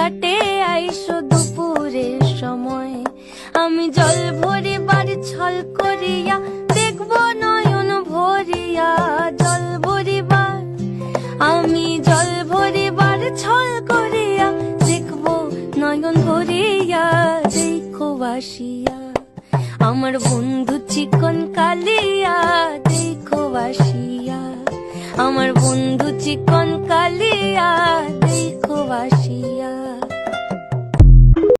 ঘাটে আইসো দুপুরের সময়। আমি জল ভরে বাড়ি ছল করিয়া দেখব নয়ন ভরিয়া জল ভরিবার। আমি জল ভরিবার ছল করিয়া দেখব নয়ন ভরিয়া, দেখো বাসিয়া। আমার বন্ধু চিকন কালিয়া, দেখো বাসিয়া। আমার বন্ধু চিকন কালিয়া, দেখো